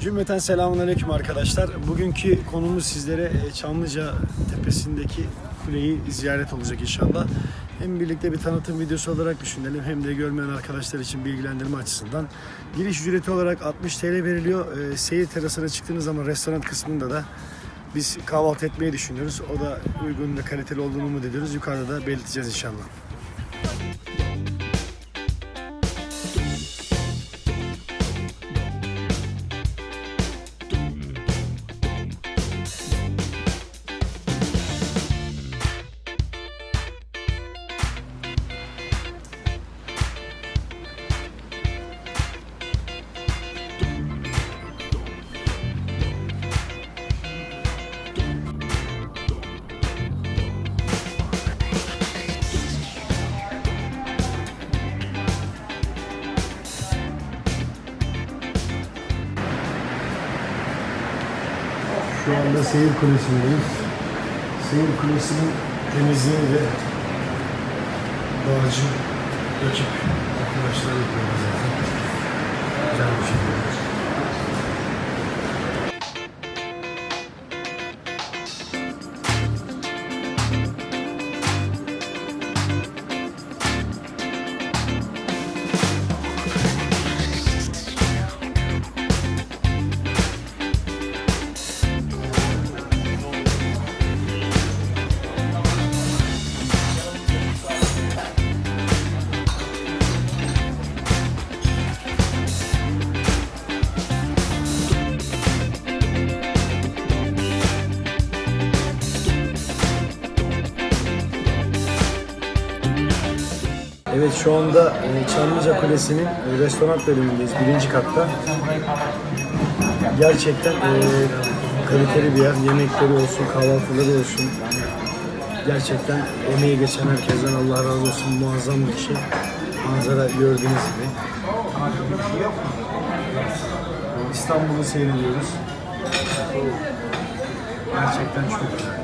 Cümleten selamünaleyküm arkadaşlar. Bugünkü konumuz sizlere e, Çamlıca tepesindeki kuleyi ziyaret olacak inşallah. Hem birlikte bir tanıtım videosu olarak düşünelim hem de görmeyen arkadaşlar için bilgilendirme açısından. Giriş ücreti olarak 60 TL veriliyor. E, Seyir terasına çıktığınız zaman restoran kısmında da biz kahvaltı etmeyi düşünüyoruz. O da uygun ve kaliteli olduğunu umut ediyoruz. Yukarıda da belirteceğiz inşallah. Şu anda Seyir Kulesi'ndeyiz. Seyir Kulesi'nin temizliğini de dağcı ekip arkadaşlar yapıyorlar zaten. Evet şu anda e, Çamlıca Kulesi'nin e, restoran bölümündeyiz. Birinci katta. Gerçekten e, kaliteli bir yer. Yemekleri olsun, kahvaltıları olsun. Gerçekten emeği geçen herkesten Allah razı olsun. Muazzam bir şey. Manzara gördüğünüz gibi. İstanbul'u seyrediyoruz. Gerçekten çok güzel.